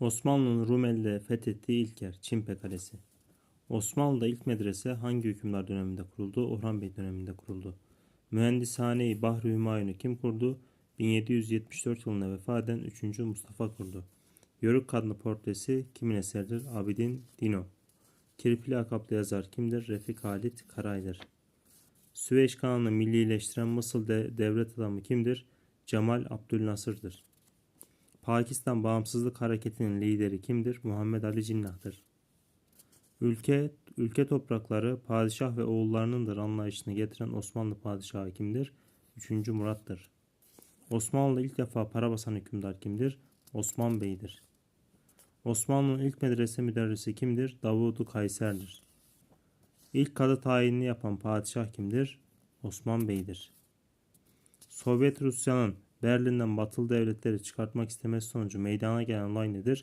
Osmanlı'nın Rumeli'de fethettiği ilk yer Çimpe Kalesi. Osmanlı'da ilk medrese hangi hükümdar döneminde kuruldu? Orhan Bey döneminde kuruldu. Mühendishane-i Bahri Hümayun'u kim kurdu? 1774 yılında vefat eden 3. Mustafa kurdu. Yörük Kadını portresi kimin eseridir? Abidin Dino. Kirpili akaplı yazar kimdir? Refik Halit Karay'dır. Süveyş kanalını millileştiren Mısır de devlet adamı kimdir? Cemal Abdülnasır'dır. Pakistan Bağımsızlık Hareketi'nin lideri kimdir? Muhammed Ali Cinnah'tır. Ülke, ülke toprakları padişah ve oğullarınındır anlayışını getiren Osmanlı padişahı kimdir? 3. Murat'tır. Osmanlı'da ilk defa para basan hükümdar kimdir? Osman Bey'dir. Osmanlı'nın ilk medrese müderrisi kimdir? Davudu Kayser'dir. İlk kadı tayinini yapan padişah kimdir? Osman Bey'dir. Sovyet Rusya'nın Berlin'den batılı devletleri çıkartmak istemesi sonucu meydana gelen olay nedir?